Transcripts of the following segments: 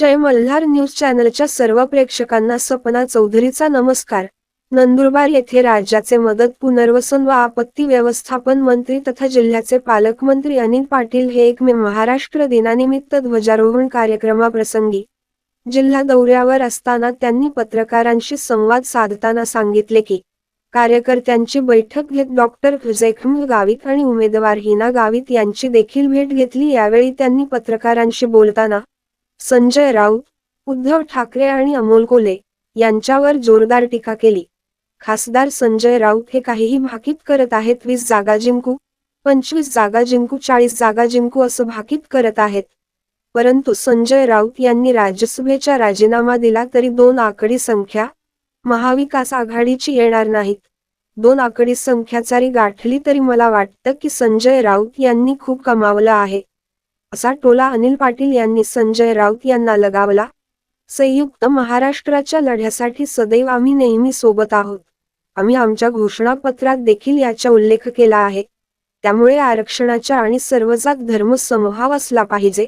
जय Malhar news चॅनलच्या सर्व प्रेक्षकांना सपना चौधरीचा नमस्कार. नंदुरबार येथे राज्याचे मदत पुनर्वसन व आपत्ती व्यवस्थापन मंत्री तथा जिल्ह्याचे पालकमंत्री अनिल पाटील हे एक मे महाराष्ट्र दिनानिमित्त ध्वजारोहण कार्यक्रमाप्रसंगी जिल्हा दौऱ्यावर असताना त्यांनी पत्रकारांशी संवाद साधताना सांगितले की कार्यकर्त्यांची बैठक घेत डॉक्टर जैखम गावित आणि उमेदवार हिना गावित यांची देखील भेट घेतली. यावेळी त्यांनी पत्रकारांशी बोलताना संजय राऊत उद्धव ठाकरे आणि अमोल कोले यांच्यावर जोरदार टीका केली. खासदार संजय राऊत हे काहीही भाकीत करत आहेत वीस जागा जिंकू पंचवीस जागा जिंकू चाळीस जागा जिंकू असं भाकीत करत आहेत. परंतु संजय राऊत यांनी राज्यसभेचा राजीनामा दिला तरी दोन आकडी संख्या महाविकास आघाडीची येणार नाहीत. दोन आकडी संख्या जरी गाठली तरी मला वाटतं की संजय राऊत यांनी खूप कमावलं आहे. असा टोला अनिल पाटील यांनी संजय राऊत यांना लगावला. संयुक्त महाराष्ट्राच्या लढ्यासाठी सदैव आम्ही नेहमी सोबत आहोत. आम्ही आमच्या घोषणापत्रात देखील याचा उल्लेख केला आहे. त्यामुळे आरक्षणाच्या आणि सर्वजात धर्म समभाव असला पाहिजे.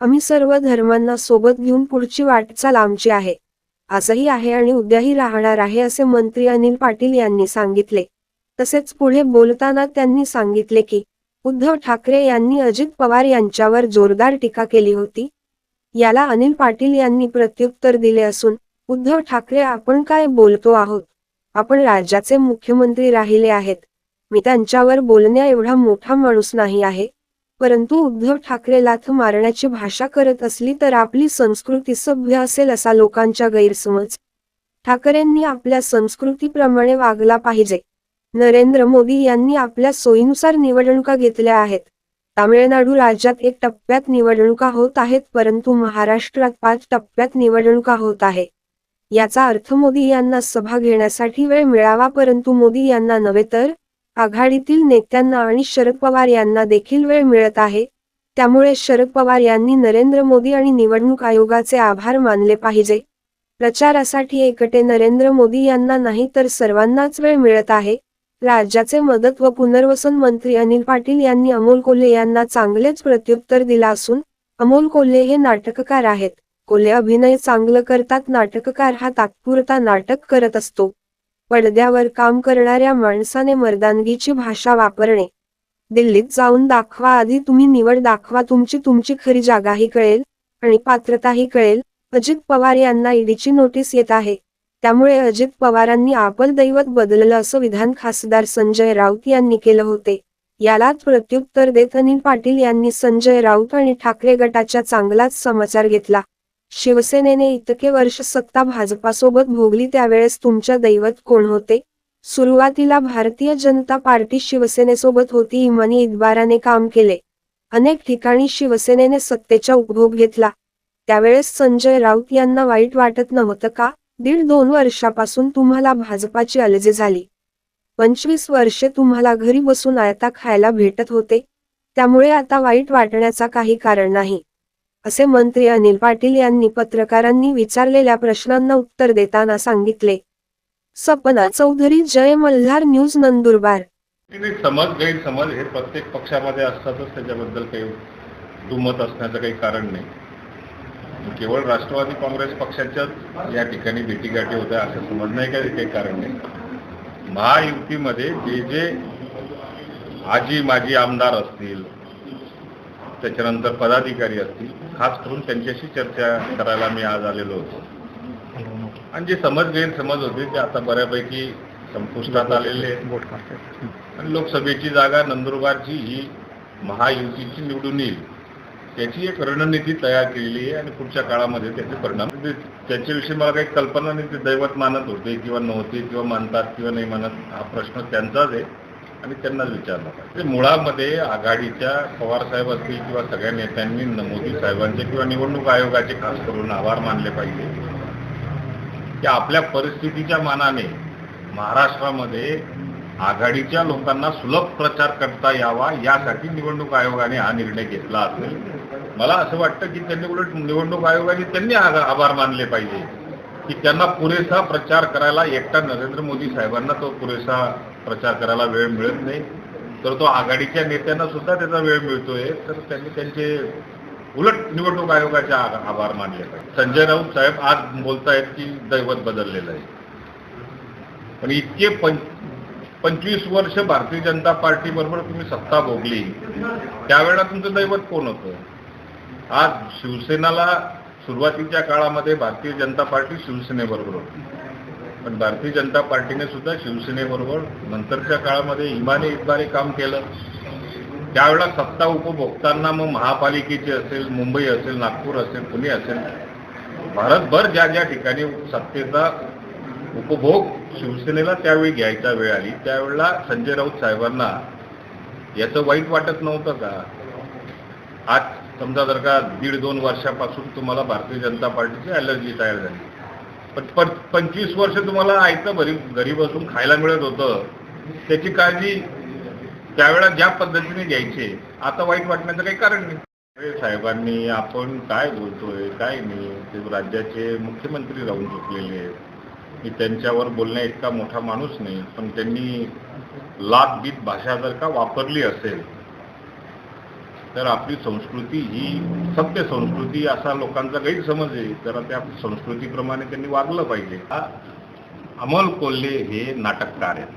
आम्ही सर्व धर्मांना सोबत घेऊन पुढची वाटचाल आमची आहे. आजही आहे आणि उद्याही राहणार आहे असे मंत्री अनिल पाटील यांनी सांगितले. तसेच पुढे बोलताना त्यांनी सांगितले की उद्धव ठाकरे यांनी अजित पवार यांच्यावर जोरदार टीका केली होती. याला अनिल पाटील यांनी प्रत्युत्तर दिले असून उद्धव ठाकरे आपण काय बोलतो आहोत? आपण राज्याचे मुख्यमंत्री राहिले आहेत. मी त्यांच्यावर बोलण्या एवढा मोठा माणूस नाही आहे. परंतु उद्धव ठाकरे लाथ मारण्याची भाषा करत असली तर आपली संस्कृती सभ्य असेल असा लोकांचा गैरसमज. ठाकरेंनी आपल्या संस्कृतीप्रमाणे वागला पाहिजे. नरेंद्र मोदी यांनी आपल्या सोयीनुसार निवडणुका घेतल्या आहेत. तामिळनाडू राज्यात एक टप्प्यात निवडणुका होत आहेत परंतु महाराष्ट्रात पाच टप्प्यात निवडणुका होत आहे याचा अर्थ मोदी यांना सभा घेण्यासाठी वेळ मिळावा परंतु मोदी यांना नव्हे तर आघाडीतील नेत्यांना आणि शरद पवार यांना देखील वेळ मिळत आहे. त्यामुळे शरद पवार यांनी नरेंद्र मोदी आणि निवडणूक आयोगाचे आभार मानले पाहिजे. प्रचारासाठी एकटे नरेंद्र मोदी यांना नाही तर सर्वांनाच वेळ मिळत आहे. राज्याचे मदत व पुनर्वसन मंत्री अनिल पाटील यांनी अमोल कोल्हे यांना चांगलेच प्रत्युत्तर दिला असून अमोल कोल्हे हे नाटककार आहेत. कोल्हे अभिनय चांगलं करतात नाटककार हा तात्पुरता नाटक करत असतो. पडद्यावर काम करणाऱ्या माणसाने मर्दानगीची भाषा वापरणे. दिल्लीत जाऊन दाखवा आधी तुम्ही निवड दाखवा तुमची तुमची खरी जागाही कळेल आणि पात्रताही कळेल. अजित पवार यांना ईडीची नोटीस येत आहे. त्यामुळे अजित पवारांनी आपल दैवत बदललं असं विधान खासदार संजय राऊत यांनी केलं होते. यालाच प्रत्युत्तर देत अनिल पाटील यांनी संजय राऊत आणि ठाकरे गटाच्या चांगलाच समाचार घेतला. शिवसेनेने इतके वर्ष सत्ता भाजपासोबत भोगली त्यावेळेस तुमच्या दैवत कोण होते? सुरुवातीला भारतीय जनता पार्टी शिवसेनेसोबत होती इमानी इदबाराने काम केले. अनेक ठिकाणी शिवसेनेने सत्तेचा उपभोग घेतला. त्यावेळेस संजय राऊत यांना वाईट वाटत नव्हतं का? दीड दोन वर्षापासून तुम्हाला भाजपाची अलजे झाली. पंचवीस वर्षे तुम्हाला घरी बसून आयता खायला भेटत होते त्यामुळे आता वाईट वाटण्याचा काही कारण नाही. असे मंत्री अनिल पाटील यांनी पत्रकारांनी विचारलेल्या प्रश्नांना उत्तर देताना सांगितले. सपना चौधरी जय मल्हार न्यूज नंदुरबार. समज गैरसमज हे प्रत्येक पक्षामध्ये असतातच त्याच्याबद्दल काही दुमत असण्याचं काही कारण नाही. केवळ राष्ट्रवादी काँग्रेस पक्षाच्याच या ठिकाणी भेटीगाठी होत्या असं समजणं काही काही कारण नाही. महायुतीमध्ये जे जे आजी माजी आमदार असतील त्याच्यानंतर पदाधिकारी असतील खास करून त्यांच्याशी चर्चा करायला मी आज आलेलो होतो. आणि जे समज गैरसमज होते ते आता बऱ्यापैकी संपुष्टात आलेले आहेत. आणि लोकसभेची जागा नंदुरबारची ही महायुतीची निवडून येईल. त्याची एक रणनीती तयार केलेली आहे आणि पुढच्या काळामध्ये त्याचे परिणाम म्हणजे त्याच्याविषयी मला काही कल्पना नाही ते दैवत मानत होते किंवा नव्हते किंवा मानतात किंवा नाही मानत हा प्रश्न त्यांचाच आहे आणि त्यांनाच विचारला पाहिजे. म्हणजे मुळामध्ये आघाडीच्या पवार साहेब असतील किंवा सगळ्या नेत्यांनी मोदी साहेबांचे किंवा निवडणूक आयोगाचे खास करून आभार मानले पाहिजे की आपल्या परिस्थितीच्या मानाने महाराष्ट्रामध्ये आघाडीच्या लोकांना सुलभ प्रचार करता यावा यासाठी निवडणूक आयोगाने हा निर्णय घेतला असेल. मला असं वाटतं की त्यांनी उलट निवडणूक आयोगाने त्यांनी आभार मानले पाहिजे. की त्यांना पुरेसा प्रचार करायला एकटा नरेंद्र मोदी साहेबांना तो पुरेसा प्रचार करायला वेळ मिळत नाही. तर तो आघाडीच्या नेत्यांना सुद्धा त्याचा वेळ मिळतोय. तर त्यांनी त्यांचे उलट निवडणूक आयोगाचे आभार मानले पाहिजे. संजय राऊत साहेब आज बोलतायत की दैवत बदललेलं आहे. पण इतके पंचवीस वर्ष भारतीय जनता पार्टी बरोबर तुम्ही सत्ता भोगली. त्यावेळेला तुमचं दैवत कोण होतं? आज शिवसेनाला सुरुवातीच्या काळामध्ये भारतीय जनता पार्टी शिवसेनेबरोबर होती. पण भारतीय जनता पार्टीने सुद्धा शिवसेनेबरोबर नंतरच्या काळामध्ये इमाने इतबारे काम केलं. त्यावेळेला सत्ता उपभोगताना मग महापालिकेची असेल मुंबई असेल नागपूर असेल पुणे असेल. भारतभर ज्या ज्या ठिकाणी सत्तेचा उपभोग शिवसेनेला त्यावेळी घ्यायचा वेळ आली त्यावेळेला संजय राऊत साहेबांना याचं वाईट वाटत नव्हतं का? आज समजा जर का दीड दोन वर्षापासून तुम्हाला भारतीय जनता पार्टीची अलर्जी तयार झाली. पण पण पंचवीस वर्ष तुम्हाला आयतं घरी घरी बसून खायला मिळत होतं. त्याची काळजी त्यावेळेला ज्या पद्धतीने घ्यायची आता वाईट वाटण्याचं काही कारण नाही. साहेबांनी आपण काय बोलतोय काय नाही ते राज्याचे मुख्यमंत्री राहून चुकलेले आहेत. मी त्यांच्यावर बोलण्या इतका मोठा माणूस नाही पण त्यांनी लाभ बीत भाषा जर का वापरली असेल तर आपली संस्कृती ही सत्य संस्कृती असा लोकांचा गैरसमज आहे. तर त्या संस्कृतीप्रमाणे त्यांनी वागलं पाहिजे. अमल अमोल कोल्हे हे नाटककार आहेत.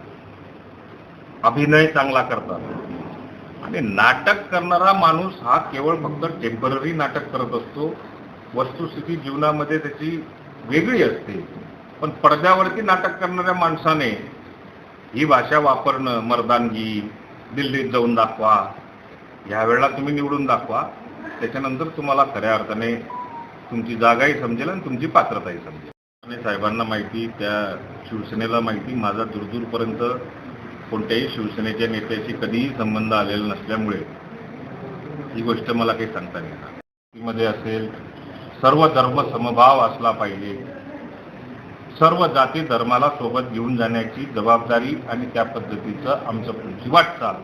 अभिनय चांगला करतात. आणि नाटक करणारा माणूस हा केवळ फक्त टेंपररी नाटक करत असतो. वस्तुस्थिती जीवनामध्ये त्याची वेगळी असते. पण पडद्यावरती नाटक करणाऱ्या माणसाने ही भाषा वापरणं मर्दानगी दिल्लीत जाऊन दाखवा ह्या वेळेला तुम्ही निवडून दाखवा. त्याच्यानंतर तुम्हाला खऱ्या अर्थाने तुमची जागाही समजेल आणि तुमची पात्रताही समजेल. आणि साहेबांना माहिती त्या शिवसेनेला माहिती माझा दूरदूरपर्यंत कोणत्याही शिवसेनेच्या नेत्याशी कधीही संबंध आलेला नसल्यामुळे ही गोष्ट मला काही सांगता येणार मध्ये असेल सर्व धर्म समभाव असला पाहिजे. सर्व जाती धर्माला सोबत घेऊन जाण्याची जबाबदारी आणि त्या पद्धतीचं आमचं पुढची वाटचाल.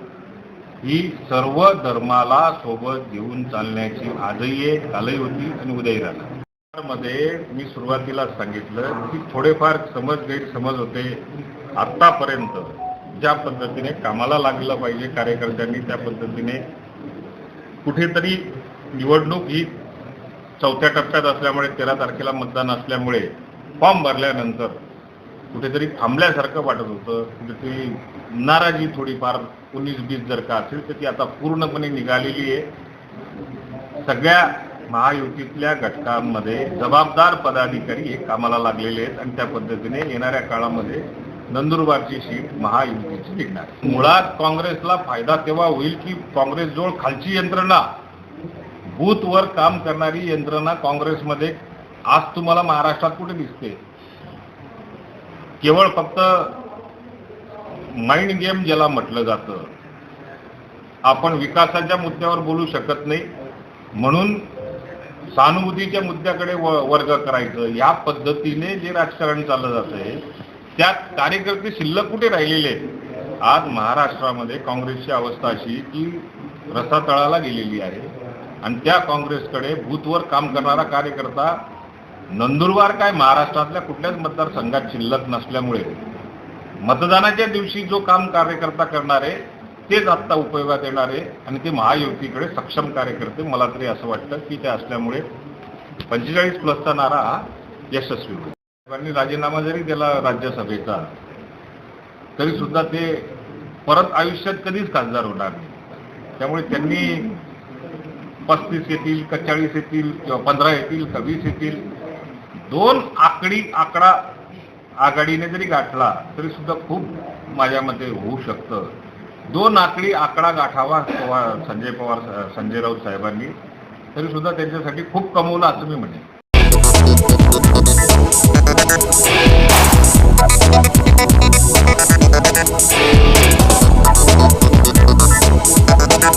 ही सर्व धर्माला सोबत घेऊन चालण्याची आजही आहे कालही होती आणि उद्याही राहणार. मध्ये मी सुरुवातीला सांगितलं की थोडेफार समज गैरसमज होते. आतापर्यंत ज्या पद्धतीने कामाला लागलं पाहिजे कार्यकर्त्यांनी त्या पद्धतीने कुठेतरी निवडणूक ही चौथ्या टप्प्यात असल्यामुळे तेरा तारखेला मतदान असल्यामुळे फॉर्म भरल्यानंतर कुठेतरी थांबल्यासारखं वाटत होतं. कुठेतरी नाराजी थोडीफार उन्नीस बीस जर का असेल तर ती आता पूर्णपणे निघालेली आहे. सगळ्या महायुतीतल्या घटकांमध्ये जबाबदार पदाधिकारी हे कामाला लागलेले आहेत आणि त्या पद्धतीने येणाऱ्या काळामध्ये नंदुरबारची सीट महायुतीची निघणार. मुळात काँग्रेसला फायदा तेव्हा होईल की काँग्रेसजवळ खालची यंत्रणा बूथवर काम करणारी यंत्रणा काँग्रेसमध्ये आज तुम्हाला महाराष्ट्रात कुठे दिसते? केवळ फक्त माइंड गेम ज्याला म्हटलं जातं आपण विकासाच्या मुद्द्यावर बोलू शकत नाही. म्हणून सहानुभूतीच्या मुद्द्याकडे व- वर्ग करायचं. या पद्धतीने जे राजकारण चाललं जात आहे त्यात कार्यकर्ते शिल्लक कुठे राहिलेले आज महाराष्ट्रामध्ये काँग्रेसची अवस्था अशी की रसातळाला गेलेली आहे. आणि त्या काँग्रेसकडे बूथवर काम करणारा कार्यकर्ता नंदुरबार काय महाराष्ट्रातल्या कुठल्याच मतदारसंघात शिल्लक नसल्यामुळे मतदानाच्या दिवशी जो काम कार्यकर्ता करणार आहे तेच आत्ता उपयोगात येणार आहे आणि ते महायुतीकडे सक्षम कार्यकर्ते मला तरी असं वाटतं की ते असल्यामुळे पंचेचाळीस प्लसचा नारा हा यशस्वी होईल. साहेबांनी राजीनामा जरी दिला राज्यसभेचा तरी सुद्धा ते परत आयुष्यात कधीच खासदार होणार नाही. त्यामुळे त्यांनी पस्तीस येतील का चाळीस येतील किंवा पंधरा येतील का वीस येतील दोन आकडी आकडा आघाडीने जरी गाठला तरी सुद्धा खूप माझ्या मते होऊ शकतं. दोन आकडी आकडा गाठावा पवार संजय पवार संजय राऊत साहेबांनी तरी सुद्धा त्यांच्यासाठी खूप कमवलं असं मी म्हणेन.